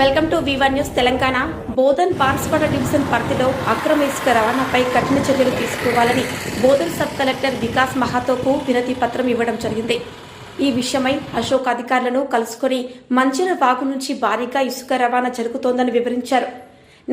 Welcome to వివన్ news Telangana. Bodhan Banswada division పరిధిలో అక్రమ ఇసుక రవాణాపై కఠిన చర్యలు తీసుకోవాలని బోధన్ సబ్ కలెక్టర్ వికాస్ మహాతోకు వినతి పత్రం ఇవ్వడం జరిగింది. ఈ విషయమై అశోక్ అధికారులను కలుసుకొని మంచిర వాగు నుంచి భారీగా ఇసుక రవాణా జరుగుతోందని వివరించారు.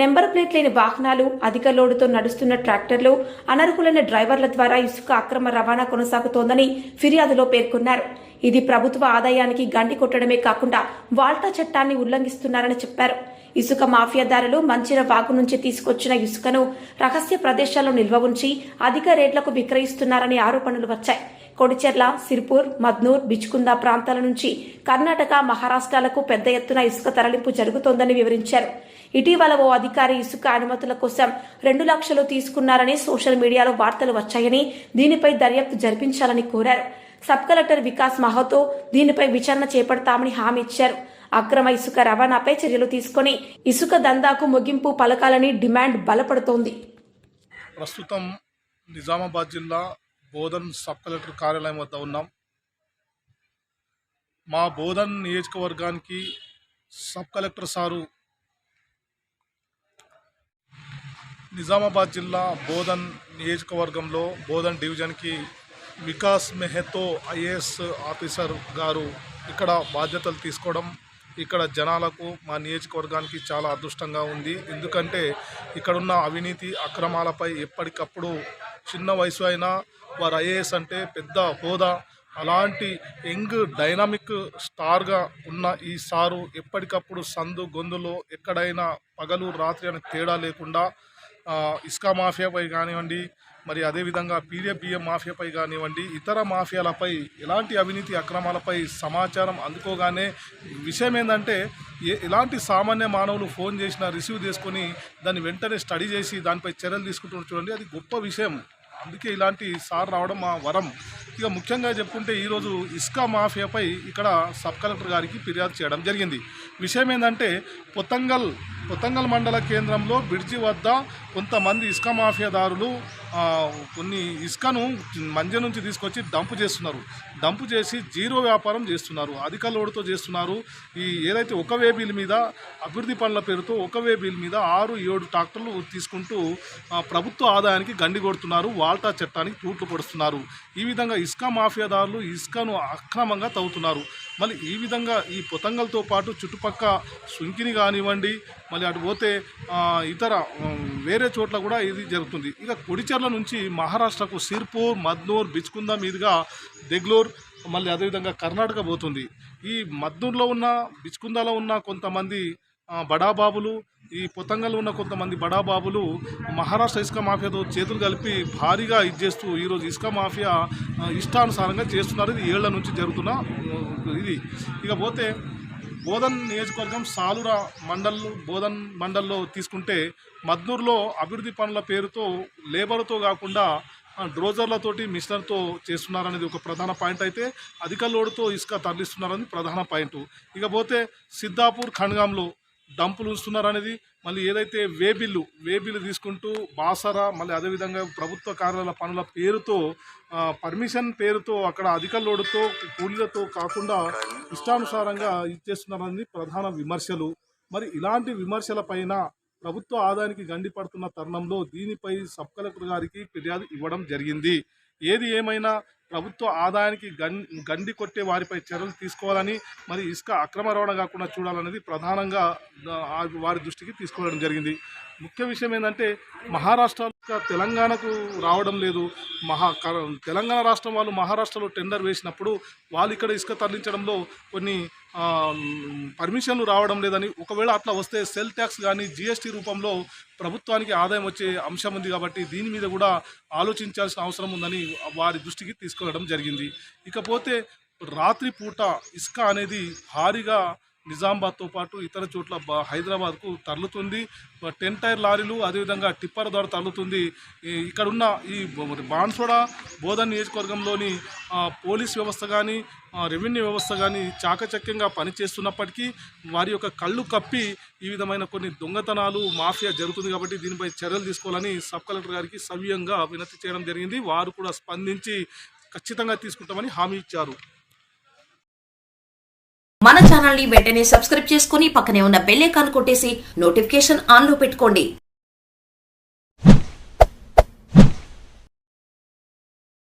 నెంబర్ ప్లేట్ లేని వాహనాలు అధిక లోడుతో నడుస్తున్న ట్రాక్టర్లు అనర్హులైన డ్రైవర్ల ద్వారా ఇసుక అక్రమ రవాణా కొనసాగుతోందని ఫిర్యాదులో పేర్కొన్నారు. ఇది ప్రభుత్వ ఆదాయానికి గండి కొట్టడమే కాకుండా వాల్టా చట్టాన్ని ఉల్లంఘిస్తున్నారని చెప్పారు. ఇసుక మాఫియాదారులు మంచిర వాగు నుంచి తీసుకొచ్చిన ఇసుకను రహస్య ప్రదేశాల్లో నిల్వ ఉంచి అధిక రేట్లకు విక్రయిస్తున్నారని ఆరోపణలు వచ్చాయి. కొడిచెర్ల సిర్పూర్ మద్నూర్ బిచ్కుంద ప్రాంతాల నుంచి కర్ణాటక మహారాష్ట్రాలకు పెద్ద ఎత్తున ఇసుక తరలింపు జరుగుతోందని వివరించారు. ఇటీవల ఓ అధికారి ఇసుక అనుమతుల కోసం రెండు లక్షలు తీసుకున్నారని సోషల్ మీడియాలో వార్తలు వచ్చాయని దీనిపై దర్యాప్తు జరిపించాలని కోరారు. సబ్ కలెక్టర్ వికాస్ మహతో దీనిపై విచారణ చేపడతామని హామీ ఇచ్చారు. అక్రమ ఇసుక రవాణాపై చర్యలు తీసుకొని ఇసుక దందాకు ముగింపు పలకాలని డిమాండ్ బలపడుతోంది. ప్రస్తుతం నిజామాబాద్ జిల్లా బోధన్ సబ్ కలెక్టర్ కార్యాలయం వద్ద ఉన్నాం. మా బోధన్ నియోజకవర్గానికి సబ్ కలెక్టర్ సారు నిజామాబాద్ జిల్లా బోధన్ నియోజకవర్గంలో బోధన్ డివిజన్కి వికాస్ మెహతో ఐఏఎస్ ఆఫీసర్ గారు ఇక్కడ బాధ్యతలు తీసుకోవడం ఇక్కడ జనాలకు మా నియోజకవర్గానికి చాలా అదృష్టంగా ఉంది. ఎందుకంటే ఇక్కడున్న అవినీతి అక్రమాలపై ఎప్పటికప్పుడు చిన్న వయసు అయినా వారు ఐఏఎస్ అంటే పెద్ద హోదా. అలాంటి యంగ్ డైనమిక్ స్టార్గా ఉన్న ఈ సారు ఎప్పటికప్పుడు సందు గొంతులో ఎక్కడైనా పగలు రాత్రి అనే తేడా లేకుండా ఇసుక మాఫియాపై కానివ్వండి మరి అదేవిధంగా పీడిఎఫ్ మాఫియాపై కానివ్వండి ఇతర మాఫియాలపై ఎలాంటి అవినీతి అక్రమాలపై సమాచారం అందుకోగానే విషయం ఏంటంటే ఏ ఎలాంటి సామాన్య మానవులు ఫోన్ చేసినా రిసీవ్ చేసుకొని దాన్ని వెంటనే స్టడీ చేసి దానిపై చర్యలు తీసుకుంటున్నారు చూడండి అది గొప్ప విషయం. అందుకే ఇలాంటి సార్ రావడం మా వరం. ఇక ముఖ్యంగా చెప్పుకుంటే ఈరోజు ఇసుక మాఫియాపై ఇక్కడ సబ్ కలెక్టర్ గారికి ఫిర్యాదు చేయడం జరిగింది. విషయం ఏంటంటే పొత్తంగల్ పొత్తంగల్ మండల కేంద్రంలో బ్రిడ్జి వద్ద కొంతమంది ఇసుక మాఫియాదారులు కొన్ని ఇసుకను మంజ నుంచి తీసుకొచ్చి డంపు చేస్తున్నారు. డంపు చేసి జీరో వ్యాపారం చేస్తున్నారు. అధిక లోడుతో చేస్తున్నారు. ఈ ఏదైతే ఒక వేబీల మీద అభివృద్ధి పనుల పేరుతో ఒక వేబీల మీద ఆరు ఏడు ట్రాక్టర్లు తీసుకుంటూ ప్రభుత్వ ఆదాయానికి గండి కొడుతున్నారు. వాల్టా చట్టానికి తూట్లు పడుతున్నారు ఈ విధంగా ఇసుక మాఫియాదారులు ఇసుకను అక్రమంగా తవ్వుతున్నారు. మళ్ళీ ఈ విధంగా ఈ పొతంగల్తో పాటు చుట్టుపక్క సుంకిని కానివ్వండి మళ్ళీ అటు పోతే ఇతర వేరే చోట్ల కూడా ఇది జరుగుతుంది. ఇక కొడిచెర్ల నుంచి మహారాష్ట్రకు సిర్పూర్ మద్నూర్ బిచ్కుంద మీదుగా దెగ్లూర్ మళ్ళీ అదేవిధంగా కర్ణాటక పోతుంది. ఈ మద్నూర్లో ఉన్న బిచ్కుందలో ఉన్న కొంతమంది బడాబాబులు ఈ పొతంగల్లో ఉన్న కొంతమంది బడాబాబులు మహారాష్ట్ర ఇసుక మాఫియాతో చేతులు కలిపి భారీగా ఇది చేస్తూ ఈరోజు ఇసుక మాఫియా ఇష్టానుసారంగా చేస్తున్నారు. ఇది ఏళ్ళ నుంచి జరుగుతున్న ఇది. ఇక పోతే బోధన్ నియోజకవర్గం సాలుర మండల్ బోధన్ మండల్లో తీసుకుంటే మద్నూర్లో అభివృద్ధి పనుల పేరుతో లేబర్తో కాకుండా డ్రోజర్లతోటి మిషనర్తో చేస్తున్నారనేది ఒక ప్రధాన పాయింట్ అయితే అధిక లోడుతో ఇసుక తరలిస్తున్నారని ప్రధాన పాయింట్. ఇకపోతే సిద్ధాపూర్ ఖండ్గాంలో డంపులు ఉంచుతున్నారనేది మళ్ళీ ఏదైతే వే బిల్లు వే బిల్లు తీసుకుంటూ బాసరా మళ్ళీ అదేవిధంగా ప్రభుత్వ కార్యాలయ పనుల పేరుతో పర్మిషన్ పేరుతో అక్కడ అధిక లోడుతో కూలీలతో కాకుండా ఇష్టానుసారంగా ఇచ్చేస్తున్నారని ప్రధాన విమర్శలు. మరి ఇలాంటి విమర్శల పైన ప్రభుత్వ ఆదాయానికి గండి పడుతున్న తరుణంలో దీనిపై సబ్ కలెక్టర్ గారికి ఫిర్యాదు ఇవ్వడం జరిగింది. ఏది ఏమైనా ప్రభుత్వ ఆదాయానికి గం గండి కొట్టే వారిపై చర్యలు తీసుకోవాలని మరి ఇసుక అక్రమ రవాణా కాకుండా చూడాలనేది ప్రధానంగా వారి దృష్టికి తీసుకోవడం జరిగింది. ముఖ్య విషయం ఏంటంటే మహారాష్ట్ర తెలంగాణకు రావడం లేదు. మహా క- తెలంగాణ రాష్ట్రం వాళ్ళు మహారాష్ట్రలో టెండర్ వేసినప్పుడు వాళ్ళు ఇక్కడ ఇసుక తరలించడంలో కొన్ని పర్మిషన్లు రావడం లేదని ఒకవేళ అట్లా వస్తే సెల్ ట్యాక్స్ కానీ జిఎస్టీ రూపంలో ప్రభుత్వానికి ఆదాయం వచ్చే అంశం ఉంది కాబట్టి దీని మీద కూడా ఆలోచించాల్సిన అవసరం ఉందని వారి దృష్టికి తీసుకెళ్ళడం జరిగింది. ఇకపోతే రాత్రి పూట ఇసుక అనేది భారీగా నిజామాబాద్తో పాటు ఇతర చోట్ల హైదరాబాద్కు తరలుతుంది. టెన్ టైర్ లారీలు అదేవిధంగా టిప్పర్ ద్వారా తరలుతుంది. ఇక్కడున్న ఈ బాన్సోడ బోధన్ నియోజకవర్గంలోని పోలీస్ వ్యవస్థ కానీ రెవెన్యూ వ్యవస్థ కానీ చాకచక్యంగా పనిచేస్తున్నప్పటికీ వారి యొక్క కళ్ళు కప్పి ఈ విధమైన కొన్ని దొంగతనాలు మాఫియా జరుగుతుంది కాబట్టి దీనిపై చర్యలు తీసుకోవాలని సబ్ కలెక్టర్ గారికి సవ్యంగా వినతి చేయడం జరిగింది. వారు కూడా స్పందించి ఖచ్చితంగా తీసుకుంటామని హామీ ఇచ్చారు. మన ఛానల్ని వెంటనే సబ్స్క్రైబ్ చేసుకుని పక్కనే ఉన్న బెల్ ఐకాన్ కొట్టేసి నోటిఫికేషన్ ఆన్లో పెట్టుకోండి.